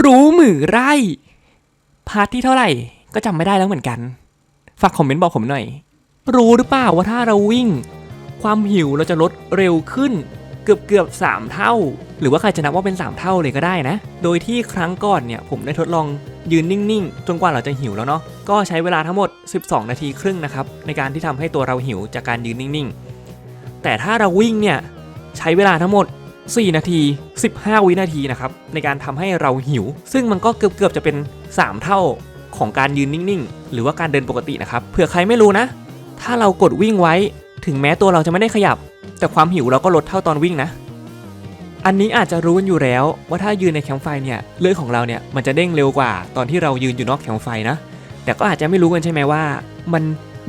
รู้มือไร่ พาร์ทที่เท่าไหร่ก็จำไม่ได้แล้วเหมือนกัน ฝากคอมเมนต์บอกผมหน่อย รู้หรือเปล่าว่าถ้าเราวิ่ง ความหิวเราจะลดเร็วขึ้น เกือบเกือบๆ3เท่า หรือว่าใครจะนับว่าเป็น 3 เท่าเลยก็ได้นะ โดยที่ครั้งก่อนเนี่ยผมได้ทดลองยืนนิ่งๆ จนกว่าเราจะหิวแล้วเนาะ ก็ใช้เวลาทั้งหมด 12 นาทีครึ่งนะครับในการที่ทำให้ตัวเราหิวจากการยืนนิ่งๆ แต่ถ้าเราวิ่งเนี่ยใช้เวลาทั้งหมด 4 นาที 15 วินาทีนะครับในการทำให้เราหิว ซึ่งมันก็เกือบเกือบๆจะเป็น 3 เท่าของการยืนนิ่งๆ หรือว่าการเดินปกตินะครับเผื่อใครไม่รู้นะ ถ้าเรากดวิ่งไว้ถึงแม้ตัวเราจะไม่ได้ขยับ แต่ความหิวเราก็ลดเท่าตอนวิ่งนะ อันนี้อาจจะรู้กันอยู่แล้วว่าถ้ายืนในแคมป์ไฟเนี่ยเลือดของเราเนี่ยมันจะเด้งเร็วกว่าตอนที่เรายืนอยู่นอกแคมป์ไฟนะ แต่ก็อาจจะไม่รู้กันใช่ไหมว่า มัน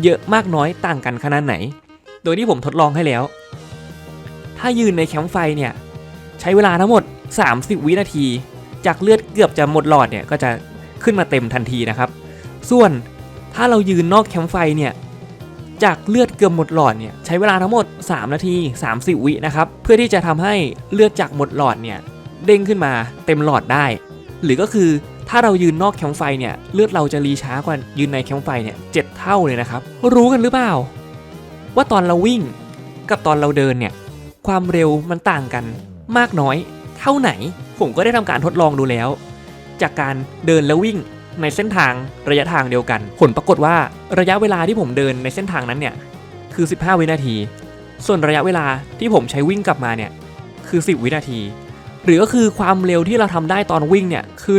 เยอะมากน้อยต่างกันขนาดไหน โดยที่ผมทดลองให้แล้ว ถ้ายืนในแคมป์ไฟเนี่ย ใช้เวลาทั้งหมด 30 วินาที จากเลือดเกือบจะหมดหลอดเนี่ยก็จะขึ้นมาเต็มทันทีนะครับ ส่วนถ้าเรายืนนอกแคมป์ไฟเนี่ยจากเลือดเกือบหมดหลอดเนี่ยใช้เวลาทั้งหมด 3 นาที 30 วินะครับเพื่อที่จะทำให้เลือดจากหมดหลอดเนี่ยเด้งขึ้นมาเต็มหลอดได้ หรือก็คือถ้าเรายืนนอกแคมป์ไฟเนี่ยเลือดเราจะรีช้ากว่ายืนในแคมป์ไฟเนี่ยเจ็ดเท่าเลยนะครับ รู้กันหรือเปล่า ว่าตอนเราวิ่งกับตอนเราเดินเนี่ยความเร็วมันต่างกัน มากน้อย เท่าไหนผมก็ได้ทำการทดลองดูแล้ว จากการเดินแล้ววิ่งในเส้นทางระยะทางเดียวกัน ผลปรากฏว่าระยะเวลาที่ผมเดินในเส้นทางนั้นเนี่ยคือ 15 วินาที ส่วนระยะเวลาที่ผมใช้วิ่งกลับมาเนี่ยคือ 10 วินาที หรือก็คือความเร็วที่เราทำได้ตอนวิ่งเนี่ยคือ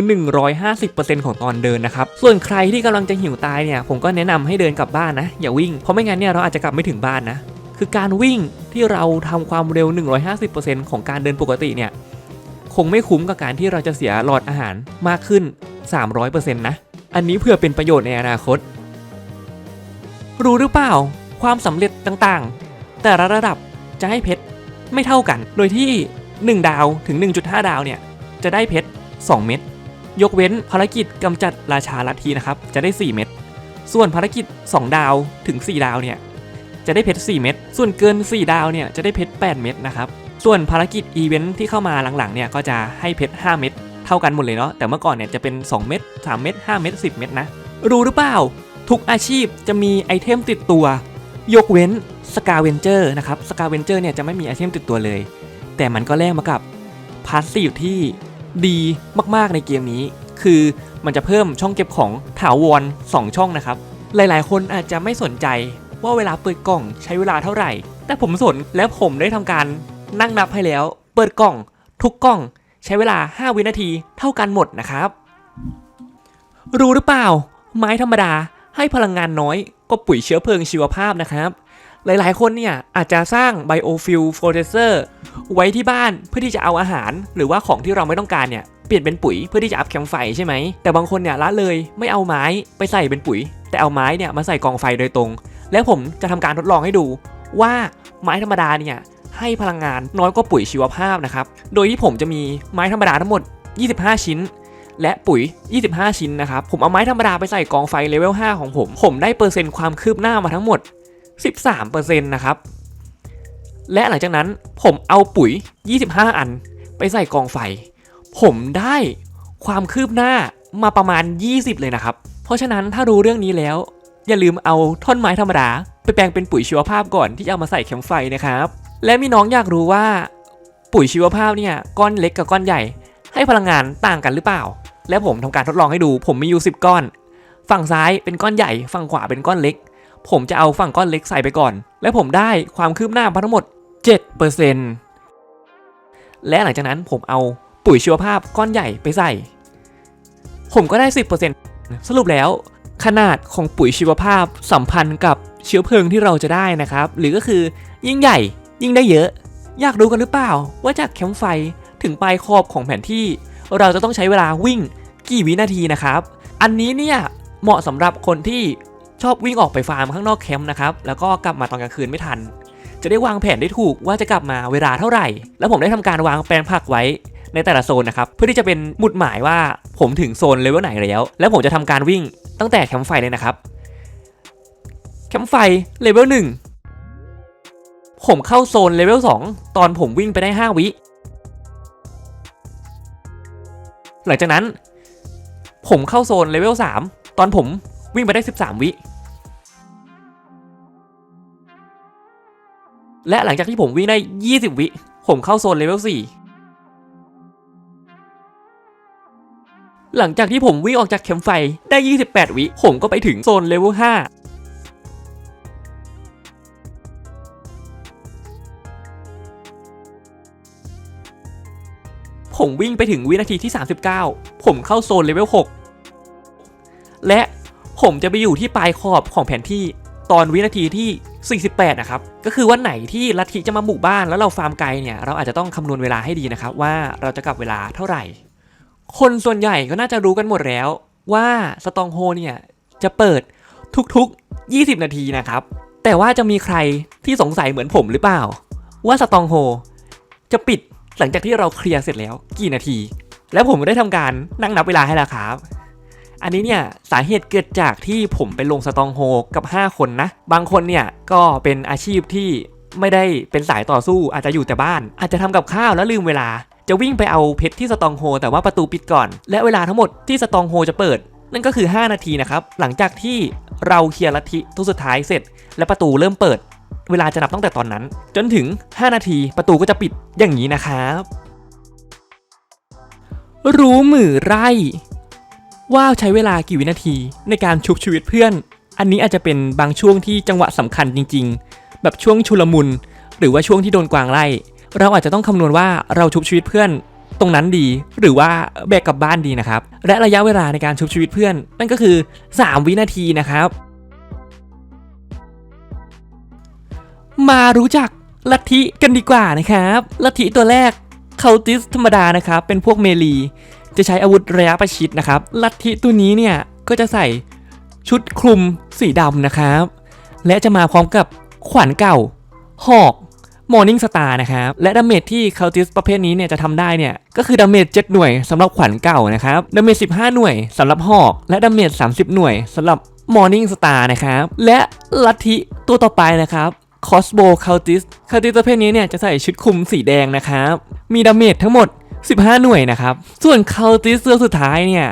150%ของตอนเดินนะครับ ส่วนใครที่กำลังจะหิวตายเนี่ยผมก็แนะนำให้เดินกลับบ้านนะอย่าวิ่งเพราะไม่งั้นเนี่ยเราอาจจะกลับไม่ถึงบ้านนะ คือการวิ่งที่เราทำความเร็ว 150%ของการเดินปกติเนี่ยคงไม่คุ้มกับการที่เราจะเสียหลอดอาหารมากขึ้น 300%นะอันนี้เพื่อเป็นประโยชน์ในอนาคต รู้หรือเปล่า ความสำเร็จต่างๆ แต่ละระดับจะให้เพชรไม่เท่ากัน โดยที่ 1 ดาวถึง 1.5 ดาวเนี่ย จะได้เพชร2 เม็ดยกเว้นภารกิจกำจัดราชาลัทธินะครับ จะได้ 4 เม็ดส่วนภารกิจ 2 ดาวถึง 4 ดาวเนี่ย จะได้เพชร 4 เม็ด ส่วนเกิน 4 ดาวเนี่ยจะได้เพชร 8 เม็ดนะครับ ส่วนภารกิจอีเวนท์ที่เข้ามาหลังๆเนี่ยก็จะให้เพชร 5 เม็ดเท่ากันหมดเลยเนาะ แต่เมื่อก่อนเนี่ยจะเป็น 2 เม็ด 3 เม็ด 5 เม็ด 10 เม็ดนะ รู้หรือเปล่า ทุกอาชีพจะมีไอเทมติดตัว ยกเว้นสกาเวนเจอร์นะครับ สกาเวนเจอร์เนี่ยจะไม่มีไอเทมติดตัวเลย แต่มันก็แลกมากับพาสซีฟที่ดีมากๆในเกมนี้ คือมันจะเพิ่มช่องเก็บของถาวร2ช่องนะครับ หลายๆ คนอาจจะไม่สนใจ ว่าเวลาเปิดกล่องใช้เวลาเท่าไหร่ แต่ผมสนและผมได้ทำการนั่งนับให้แล้ว เปิดกล่อง ทุกกล่อง ใช้เวลา 5 วินาทีเท่ากันหมดนะครับ รู้หรือเปล่า ไม้ธรรมดาให้พลังงานน้อยก็ปุ๋ยเชื้อเพลิงชีวภาพนะครับ หลายๆ คนเนี่ยอาจจะสร้างไบโอฟิลโฟเ s เซอร์ไว้ที่บ้านเพื่อที่จะเอาอาหาร หรือว่าของที่เราไม่ต้องการเนี่ยเปลี่ยนเป็นปุ๋ยเพื่อที่จะอัพแคมไฟใช่ไหมแต่บางคนเนี่ยละเลยไม่เอาไม้ไปใส่เป็นปุ๋ย แต่เอาไม้เนี่ยมาใส่กองไฟโดยตรง แล้วผมจะทำการทดลองให้ดูว่าไม้ธรรมดาเนี่ยให้พลังงานน้อยกว่าปุ๋ยชีวภาพนะครับ โดยที่ผมจะมีไม้ธรรมดาทั้งหมด 25 ชิ้น และปุ๋ย 25 ชิ้นนะครับ ผมเอาไม้ธรรมดาไปใส่กองไฟเลเวล 5 ของผม ผมได้เปอร์เซ็นต์ความคืบหน้ามาทั้งหมด 13%นะครับ และหลังจากนั้นผมเอาปุ๋ย 25 อัน ไปใส่กองไฟ ผมได้ความคืบหน้ามาประมาณ 20 เลยนะครับ เพราะฉะนั้นถ้ารู้เรื่องนี้แล้ว อย่าลืมเอาท่อนไม้ธรรมดาไปแปลงเป็นปุ๋ยชีวภาพก่อนที่จะเอามาใส่แคมไฟนะครับ และมีน้องอยากรู้ว่า ปุ๋ยชีวภาพเนี่ยก้อนเล็กกับก้อนใหญ่ ให้พลังงานต่างกันหรือเปล่า และผมทำการทดลองให้ดู ผมมีอยู่10 ก้อน ฝั่งซ้ายเป็นก้อนใหญ่ ฝั่งขวาเป็นก้อนเล็ก ผมจะเอาฝั่งก้อนเล็กใส่ไปก่อน และผมได้ความคืบหน้ามาทั้งหมด 7%และหลังจากนั้นผมเอาปุ๋ยชีวภาพก้อนใหญ่ไปใส่ ผมก็ได้ 10%สรุปแล้ว ขนาดของปุ๋ยชีวภาพสัมพันธ์กับเชื้อเพลิงที่เราจะได้นะครับ หรือก็คือยิ่งใหญ่ยิ่งได้เยอะ อยากรู้กันหรือเปล่า ว่าจากแคมป์ไฟถึงปลายขอบของแผนที่ เราจะต้องใช้เวลาวิ่งกี่วินาทีนะครับ อันนี้เนี่ยเหมาะสำหรับคนที่ชอบวิ่งออกไปฟาร์มข้างนอกแคมป์นะครับ แล้วก็กลับมาตอนกลางคืนไม่ทัน จะได้วางแผนได้ถูกว่าจะกลับมาเวลาเท่าไหร่ แล้วผมได้ทำการวางแปลงผักไว้ ในแต่ละโซนนะครับ เพื่อที่จะเป็นหมุดหมายว่าผมถึงโซนเลเวลไหนแล้ว แล้วผมจะทำการวิ่งตั้งแต่แคมป์ไฟเลยนะครับ แคมป์ไฟเลเวลหนึ่งผมเข้าโซนเลเวล2ตอนผมวิ่งไปได้ 5 วิ หลังจากนั้น ผมเข้าโซนเลเวล3ตอนผมวิ่งไปได้ 13 วิและหลังจากที่ผมวิ่งได้ 20 วิ ผมเข้าโซนเลเวล 4 หลังจากที่ผมวิ่งออกจากแคมป์ไฟได้ 28 วิผมก็ไปถึงโซนเลเวล 5ผมวิ่งไปถึงวินาทีที่ 39 ผมเข้าโซนเลเวล 6 และผมจะไปอยู่ที่ปลายขอบของแผนที่ตอนวินาทีที่ 48 นะครับ ก็คือวันไหนที่ลัทธิจะมาบุกบ้านแล้วเราฟาร์มไกลเนี่ย เราอาจจะต้องคำนวณเวลาให้ดีนะครับ ว่าเราจะกลับเวลาเท่าไหร่ คนส่วนใหญ่ก็น่าจะรู้กันหมดแล้วว่าสตองโฮเนี่ยจะเปิดทุกๆ 20 นาทีนะครับ แต่ว่าจะมีใครที่สงสัยเหมือนผมหรือเปล่า ว่าสตองโฮจะปิดหลังจากที่เราเคลียร์เสร็จแล้วกี่นาที แล้วผมได้ทำการนั่งนับเวลาให้แล้วครับ อันนี้เนี่ยสาเหตุเกิดจากที่ผมไปลงสตองโฮกับ 5 คนนะ บางคนเนี่ยก็เป็นอาชีพที่ไม่ได้เป็นสายต่อสู้อาจจะอยู่แต่บ้าน อาจจะทำกับข้าวแล้วลืมเวลา จะวิ่งไปเอาเพชรที่สตองโฮแต่ว่าประตูปิดก่อน และเวลาทั้งหมดที่สตองโฮจะเปิด นั่นก็คือ 5 นาทีนะครับ หลังจากที่เราเคลียร์ลัทธิทุกสุดท้ายเสร็จ และประตูเริ่มเปิด เวลาจะนับตั้งแต่ตอนนั้น จนถึง 5 นาทีประตูก็จะปิดอย่างนี้นะครับ รู้มือไร่ว่าใช้เวลากี่วินาทีในการชุบชีวิตเพื่อน อันนี้อาจจะเป็นบางช่วงที่จังหวะสำคัญจริง ๆ แบบช่วงชุลมุน หรือว่าช่วงที่โดนกวางไล่ เราอาจจะต้องคำนวณว่าเราชุบชีวิตเพื่อนตรงนั้นดี หรือว่าแบกกลับบ้านดีนะครับ และระยะเวลาในการชุบชีวิตเพื่อน นั่นก็คือ 3 วินาทีนะครับ มารู้จักลัทธิกันดีกว่านะครับลัทธิตัวแรกเคาติสธรรมดานะครับ เป็นพวกเมลี จะใช้อาวุธระยะประชิดนะครับลัทธิตัวนี้เนี่ยก็จะใส่ชุดคลุมสีดำนะครับ และจะมาพร้อมกับขวานเก่า หอก มอร์นิ่งสตาร์นะครับ และดาเมจที่เคาติสประเภทนี้เนี่ยจะทำได้เนี่ยก็คือดาเมจ7หน่วยสำหรับขวานเก่านะครับดาเมจ15 หน่วยสำหรับหอก และดาเมจ30 หน่วยสำหรับมอร์นิ่งสตาร์นะครับ และลัทธิตัวต่อไปนะครับคอสโบคาติสคาติสประเภทนี้เนี่ยจะใส่ชุดคลุมสีแดงนะครับ มีดาเมจทั้งหมด 15 หน่วยนะครับ ส่วนคาติสตัวสุดท้ายเนี่ย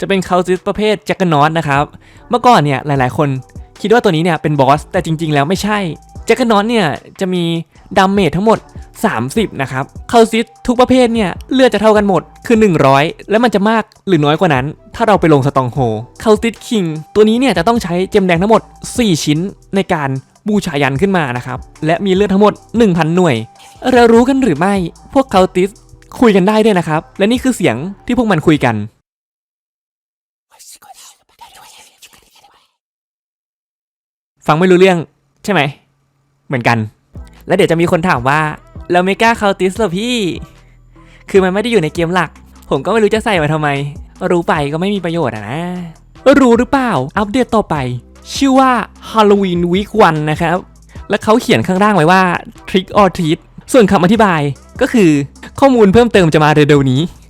จะเป็นคาติสประเภทแจ็คกนอตนะครับ เมื่อก่อนเนี่ยหลายๆ คนคิดว่าตัวนี้เนี่ยเป็นบอส แต่จริง ๆ แล้วไม่ใช่ แจ็คกนอตเนี่ยจะมีดาเมจทั้งหมด 30 นะครับคาติสทุกประเภทเนี่ยเลือดจะเท่ากันหมดคือ 100 และมันจะมากหรือน้อยกว่านั้น ถ้าเราไปลงสตองโฮคาติสคิงตัวนี้เนี่ยจะต้องใช้เจมแดงทั้งหมด 4 ชิ้นในการบูชายันขึ้นมานะครับและมีเลือดทั้งหมด 1,000 หน่วย เรารู้กันหรือไม่พวกคาติสคุยกันได้ด้วยนะครับ และนี่คือเสียงที่พวกมันคุยกันฟังไม่รู้เรื่องใช่ไหม เหมือนกัน แล้วเดี๋ยวจะมีคนถามว่าแล้วเมกาคาติสเหรอพี่ คือมันไม่ได้อยู่ในเกมหลัก ผมก็ไม่รู้จะใส่มาทำไม รู้ไปก็ไม่มีประโยชน์อะนะ รู้หรือเปล่า อัปเดตต่อไป ชื่อว่า Halloween Week 1 นะครับ และเขาเขียนข้างล่างไว้ว่า Trick or Treat ส่วนคำอธิบายก็คือข้อมูลเพิ่มเติมจะมาเร็วๆนี้